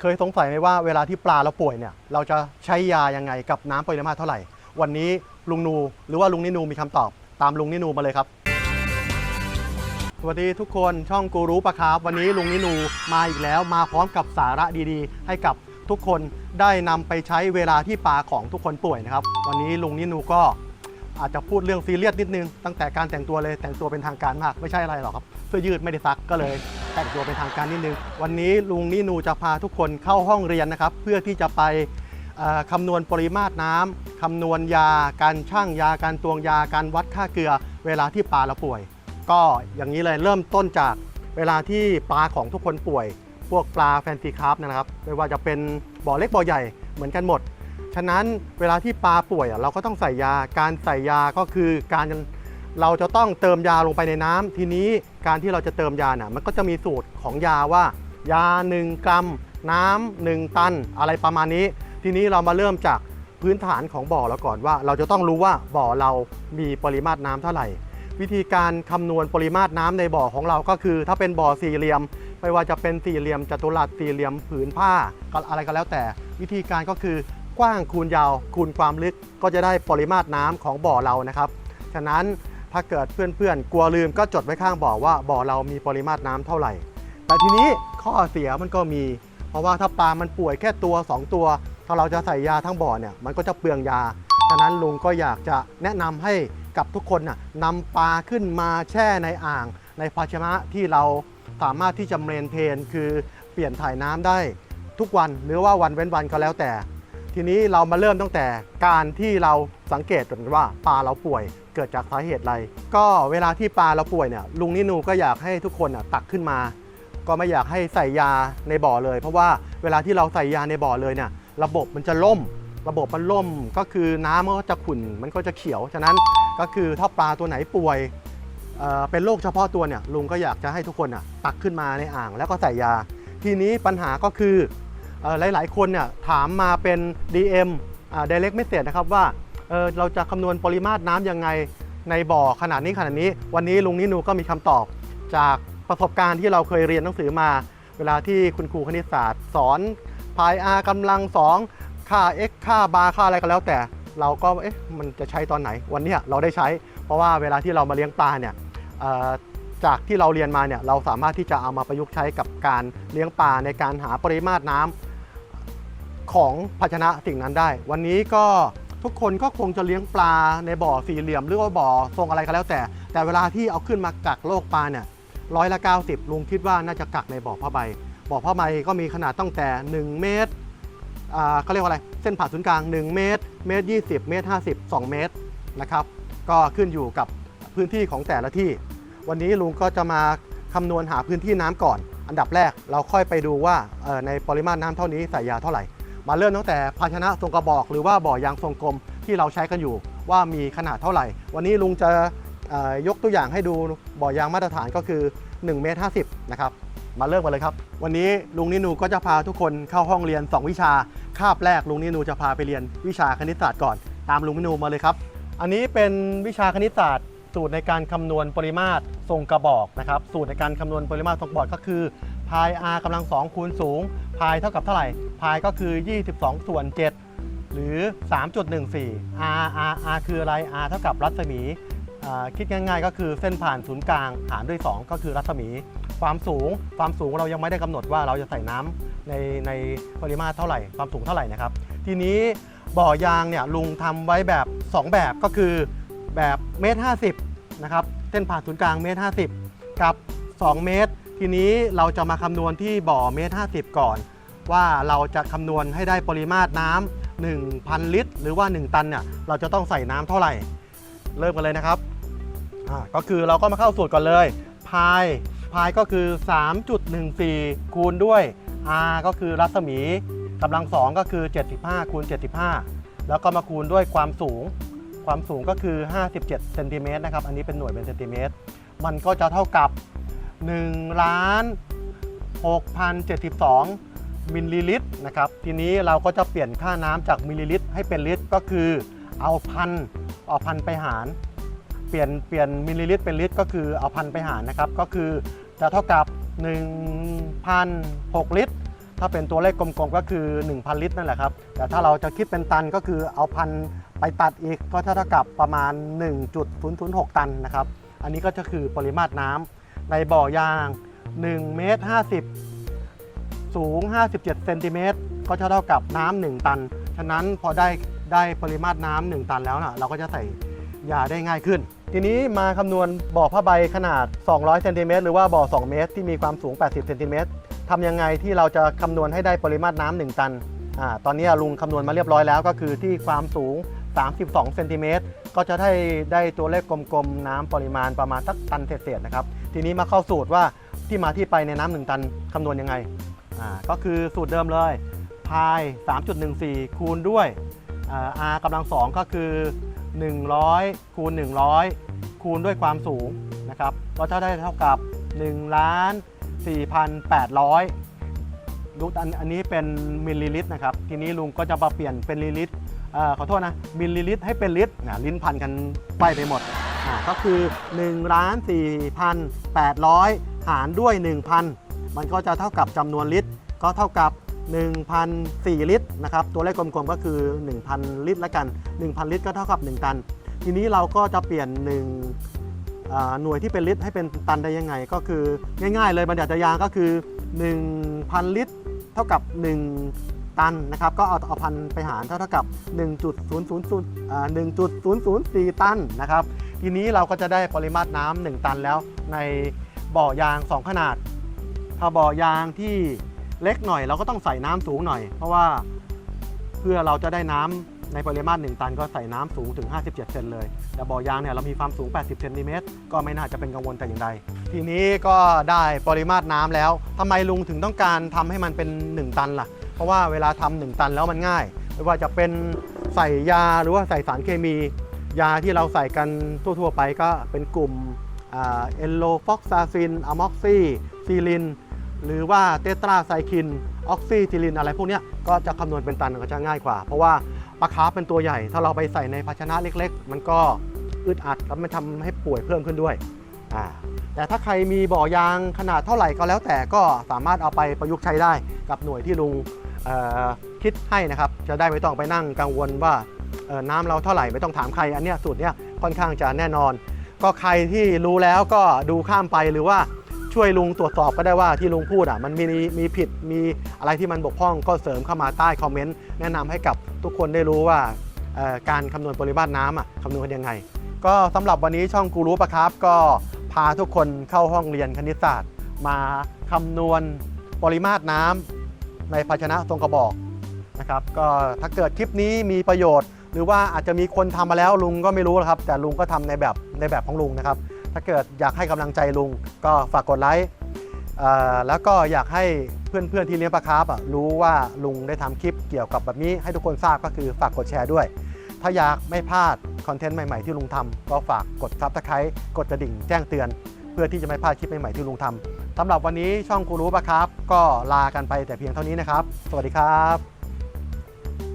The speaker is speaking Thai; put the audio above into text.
เคยสงสัยไหมว่าเวลาที่ปลาเราป่วยเนี่ยเราจะใช้ยายังไงกับน้ำปริมาตรเท่าไหร่ วันนี้ลุงนูหรือว่าลุงนินูมีคำตอบตามลุงนินูมาเลยครับ สวัสดีทุกคนช่องกูรู้ปะครับ วันนี้ลุงนินูมาอีกแล้วมาพร้อมกับสาระดีๆ ให้กับทุกคนได้นำไปใช้เวลาที่ปลาของทุกคนป่วยนะครับ วันนี้ลุงนินูก็อาจจะพูดเรื่องซีเรียสนิดนึงตั้งแต่การแต่งตัวเลยแต่งตัวเป็นทางการมากไม่ใช่อะไรหรอกครับ เสื้อยืดไม่ได้ซักก็เลย แต่งตัวเป็นทางการนิดนึง วันนี้ลุงนินูจะพาทุกคนเข้าห้องเรียนนะครับ เพื่อที่จะไปคำนวณปริมาตรน้ำคำนวณยา การชั่งยา การตวงยา การวัดค่าเกลือ เวลาที่ปลาเราป่วย ก็อย่างนี้เลยเริ่มต้นจากเวลาที่ปลาของทุกคนป่วย พวกปลาแฟนซีคราฟนะครับ ไม่ว่าจะเป็นบ่อเล็กบ่อใหญ่เหมือนกันหมด ฉะนั้นเวลาที่ปลาป่วยเราก็ต้องใส่ยา การใส่ยาก็คือการ เราจะต้องเติมยาลงไปในน้ำทีนี้การที่เราจะเติมยาน่ะมันก็จะมีสูตรของยาว่ายา 1 กรัม น้ำ1ตัน อะไรประมาณนี้ ทีนี้เรามาเริ่มจากพื้นฐานของบ่อเราก่อนว่า เราจะต้องรู้ว่าบ่อเรามีปริมาตรน้ำเท่าไหร่ วิธีการคำนวณปริมาตรน้ำในบ่อของเราก็คือ ถ้าเป็นบ่อสี่เหลี่ยม ไม่ว่าจะเป็นสี่เหลี่ยมจัตุรัสสี่เหลี่ยมผืนผ้าก็อะไรก็แล้วแต่ วิธีการก็คือกว้างคูณยาวคูณความลึกก็จะได้ปริมาตรน้ำของบ่อเรานะครับ ฉะนั้น ถ้าเกิดเพื่อนๆ กลัวลืมก็จดไว้ข้างบ่อว่าบ่อเรามีปริมาตรน้ำเท่าไหร่ แต่ทีนี้ข้อเสียมันก็มี เพราะว่าถ้าปลา มันป่วยแค่ตัว 2 ตัว ถ้าเราจะใส่ยาทั้งบ่อเนี่ยมันก็จะเปลืองยา ฉะนั้นลุงก็อยากจะแนะนำให้กับทุกคนน่ะนำปลาขึ้นมาแช่ในอ่าง ในภาชนะที่เราสามารถที่จะเมนเทน คือเปลี่ยนถ่ายน้ำได้ทุกวันหรือว่าวันเว้นวันก็แล้วแต่ ทีนี้เรามาเริ่มตั้งแต่การที่เราสังเกตก่อนว่าปลาเราป่วยเกิดจากสาเหตุอะไร ก็เวลาที่ปลาเราป่วยเนี่ยลุงนินูก็อยากให้ทุกคนน่ะตักขึ้นมา ก็ไม่อยากให้ใส่ยาในบ่อเลย เพราะว่าเวลาที่เราใส่ยาในบ่อเลยเนี่ยระบบมันจะล่ม ระบบมันล่มก็คือน้ำมันก็จะขุ่นมันก็จะเขียวฉะนั้นก็คือถ้าปลาตัวไหนป่วยเเป็นโรคเฉพาะตัวเนี่ยลุงก็อยากจะให้ทุกคนน่ะตักขึ้นมาในอ่างแล้วก็ใส่ยา ทีนี้ปัญหาก็คือ หลาย ๆ คนเนี่ยถามมาเป็น DM อ่า direct message นะครับว่าเเราจะคำนวณปริมาตรน้ำยังไงในบ่อขนาดนี้ขนาดนี้ วันนี้ลุงนินูก็มีคำตอบ จากประสบการณ์ที่เราเคยเรียนหนังสือมา เวลาที่คุณครูคณิตศาสตร์ สอนพาย r กำลังสองค่า x ค่าบาร์ค่าอะไรก็แล้วแต่เราก็เอ๊ะมันจะใช้ตอนไหนวันนี้เราได้ใช้ เพราะว่าเวลาที่เรามาเลี้ยงปลาเนี่ยจากที่เราเรียนมาเนี่ยเราสามารถที่จะเอามาประยุกต์ใช้กับการเลี้ยงปลาในการหาปริมาตรน้ำ ของภาชนะสิ่งนั้นได้ วันนี้ก็ทุกคนก็คงจะเลี้ยงปลาในบ่อสี่เหลี่ยม หรือว่าบ่อทรงอะไรก็แล้วแต่ แต่เวลาที่เอาขึ้นมากักโรคปลาเนี่ยร้อยละ 90 ลุงคิดว่าน่าจะกักในบ่อผ้าใบ บ่อผ้าใบก็มีขนาดตั้งแต่ 1 เมตรอ่าเขาเรียกว่าอะไร เส้นผ่าศูนย์กลาง 1 เมตร เมตร 20 เมตร 50 2 เมตรนะครับ ก็ขึ้นอยู่กับพื้นที่ของแต่ละที่ วันนี้ลุงก็จะมาคำนวณหาพื้นที่น้ำก่อน อันดับแรกเราค่อยไปดูว่าในปริมาตรน้ำเท่านี้ใส่ยาเท่าไหร่ มาเริ่มตั้งแต่ภาชนะทรงกระบอก หรือว่าบ่อยางทรงกลมที่เราใช้กันอยู่ ว่ามีขนาดเท่าไหร่ วันนี้ลุงจะยกตัวอย่างให้ดูบ่อยางมาตรฐานก็คือ1เมตร50นะครับมาเริ่มกันเลยครับ วันนี้ลุงนินูก็จะพาทุกคนเข้าห้องเรียน 2 วิชาคาบแรกลุงนินูจะพาไปเรียนวิชาคณิตศาสตร์ก่อน ตามลุงนินูมาเลยครับ อันนี้เป็นวิชาคณิตศาสตร์สูตรในการคำนวณปริมาตรทรงกระบอกนะครับ สูตรในการคำนวณปริมาตรทรงกระบอกก็คือ พาย r กำลัง2คูณสูง พายเท่ากับเท่าไหร่ พายก็คือ 22 ส่วน 7 หรือ 3.14 r r r คืออะไร r เท่ากับรัศมี คิดง่ายๆ ก็คือเส้นผ่านศูนย์กลางหารด้วย 2 ก็คือรัศมี ความสูง ความสูงเรายังไม่ได้กำหนดว่าเราจะใส่น้ำในในปริมาตรเท่าไหร่ ความสูงเท่าไหร่นะครับ ทีนี้บ่อยางเนี่ยลุงทำไว้แบบ 2 แบบก็คือแบบเมตรห้าสิบนะครับ เส้นผ่านศูนย์กลางเมตรห้าสิบกับ 2 เมตร ทีนี้เราจะมาคำนวณที่บ่อเมตรห้าสิบก่อน ว่าเราจะคำนวณให้ได้ปริมาตรน้ำ1,000 ลิตร หรือว่า 1 ตันเนี่ยเราจะต้องใส่น้ำเท่าไหร่ เริ่มกันเลยนะครับอ่าก็คือเราก็มาเข้าสูตรก่อนเลยพายพายก็คือ 3.14 คูณด้วย r ก็คือรัศมีกำลังสองก็คือ 75คูณ75 แล้วก็มาคูณด้วยความสูง ความสูงก็คือ 57เซนติเมตรนะครับ อันนี้เป็นหน่วยเป็นเซนติเมตร มันก็จะเท่ากับ 1ล้าน6,072 มิลลิลิตรนะครับ ทีนี้เราก็จะเปลี่ยนค่าน้ำจากมิลลิลิตรให้เป็นลิตร ก็คือเอาพันเอาพันไปหาร เปลี่ยนเปลี่ยนมิลลิลิตรเป็นลิตร ก็คือเอาพันไปหารนะครับ ก็คือจะเท่ากับ 1,006 ลิตร ถ้าเป็นตัวเลขกลมๆก็คือ 1,000 ลิตรนั่นแหละครับ แต่ถ้าเราจะคิดเป็นตันก็คือเอาพันไปตัดอีกก็เท่ากับประมาณ 1.006 ตันนะครับ อันนี้ก็จะคือปริมาตรน้ำ ในบ่อยาง1เมตร50 สูง 57เซนติเมตรก็จะเท่ากับน้ำ1ตัน ฉะนั้นพอได้ได้ปริมาตรน้ำ1ตันแล้วนะเราก็จะใส่ยาได้ง่ายขึ้น ทีนี้มาคำนวณบ่อผ้าใบขนาด 200เซนติเมตรหรือว่าบ่อ 2 เมตร ที่มีความสูง 80เซนติเมตรทำยังไงที่เราจะคำนวณให้ได้ปริมาตรน้ำ1ตันอ่าตอนนี้ลุงคำนวณมาเรียบร้อยแล้วก็คือที่ความสูง 32เซนติเมตรก็จะได้ได้ตัวเลขกลมๆ น้ำปริมาณประมาณสักตันเศษๆนะครับ ทีนี้มาเข้าสูตรว่าที่มาที่ไปในน้ำหนึ่งตันคำนวณยังไงอ่าก็คือสูตรเดิมเลยพาย 3.14 คูณด้วยอ่า r กำลังสองก็คือ 100 คูณ 100 คูณด้วยความสูงนะครับก็จะได้เท่ากับ 1 ล้าน 4,800รูทอันอันนี้เป็นมิลลิลิตรนะครับ ทีนี้ลุงก็จะมาเปลี่ยนเป็นลิลิตรอ่อขอโทษนะ มิลลิลิตรให้เป็นลิตรนะลิ้นพันกันไปไปหมด อ่าก็คือ1ล้าน4,800 หารด้วย 1,000 มันก็จะเท่ากับจำนวนลิตร ก็เท่ากับ 1,004 ลิตรนะครับ ตัวเลขกลมๆก็คือ 1,000 ลิตรแล้วกัน 1,000 ลิตรก็เท่ากับ 1 ตัน ทีนี้เราก็จะเปลี่ยน 1 หน่วยที่เป็นลิตรให้เป็นตันได้ยังไง ก็คือง่ายๆเลยบรรยัติยางก็คือ 1,000 ลิตร เท่ากับ 1 ตันนะครับก็เอาเอาพันไปหารเท่ากับ1 0 0 0 1 0 0 4 ตันนะครับทีนี้เราก็จะได้ปริมาตรน้ำ1ตันแล้วในบ่อยาง 2 ขนาด ถ้าบ่อยางที่เล็กหน่อย เราก็ต้องใส่น้ำสูงหน่อย เพราะว่าเพื่อเราจะได้น้ำในปริมาตร 1 ตันก็ใส่น้ำสูงถึง 57 เซนเลย แต่บ่อยางเนี่ยเรามีความสูง 80 เซนติเมตร ก็ไม่น่าจะเป็นกังวลแต่อย่างใด ทีนี้ก็ได้ปริมาตรน้ำแล้วทำไมลุงถึงต้องการทำให้มันเป็น 1 ตันล่ะ ราะว่าเวลาทำหนึ่งตันแล้วมันง่าย ไม่ว่าจะเป็นใส่ยาหรือว่าใส่สารเคมี ยาที่เราใส่กันทั่ว ๆ ไปก็เป็นกลุ่มเอลโลฟอกซาซินอะม็อกซีซีลิน หรือว่าเตตราไซคิน ออกซิซิลิน อะไรพวกนี้ก็จะคำนวณเป็นตันก็จะง่ายกว่า เพราะว่าปลาคาร์ฟเป็นตัวใหญ่ ถ้าเราไปใส่ในภาชนะเล็ก ๆ มันก็อึดอัดแล้วมันทำให้ป่วยเพิ่มขึ้นด้วยอ่าแต่ถ้าใครมีบ่อยางขนาดเท่าไหร่ก็แล้วแต่ก็สามารถเอาไปประยุกต์ใช้ได้กับหน่วยที่ลุง คิดให้นะครับ จะได้ไม่ต้องไปนั่งกังวลว่าน้ำเราเท่าไหร่ไม่ต้องถามใคร อันเนี้ยสูตรเนี้ยค่อนข้างจะแน่นอน ก็ใครที่รู้แล้วก็ดูข้ามไปหรือว่าช่วยลุงตรวจสอบก็ได้ว่าที่ลุงพูดอะมันมีมีผิดมีอะไรที่มันบกพร่องก็เสริมเข้ามาใต้คอมเมนต์แนะนำให้กับทุกคนได้รู้ว่าการคำนวณปริมาตรน้ำอะคำนวณกันยังไง ก็สำหรับวันนี้ช่องกูรู้ปะครับ ก็พาทุกคนเข้าห้องเรียนคณิตศาสตร์ มาคำนวณปริมาตรน้ำ ในภาชนะทรงกระบอกนะครับก็ถ้าเกิดคลิปนี้มีประโยชน์ หรือว่าอาจจะมีคนทำมาแล้วลุงก็ไม่รู้หรอกครับ แต่ลุงก็ทำในแบบในแบบของลุงนะครับ ถ้าเกิดอยากให้กำลังใจลุงก็ฝากกดไลค์แล้วก็อยากให้เพื่อนๆที่เลี้ยงปลาคาร์ฟรู้ว่าลุงได้ทำคลิปเกี่ยวกับแบบนี้ให้ทุกคนทราบก็คือฝากกดแชร์ด้วย ถ้าอยากไม่พลาดคอนเทนต์ใหม่ๆที่ลุงทำก็ฝากกดซับสไครต์กดกระดิ่งแจ้งเตือน เพื่อที่จะไม่พลาดคลิปใหม่ๆที่ลุงทำ สำหรับวันนี้ช่องกูรู้ปะครับ ก็ลากันไปแต่เพียงเท่านี้นะครับ สวัสดีครับ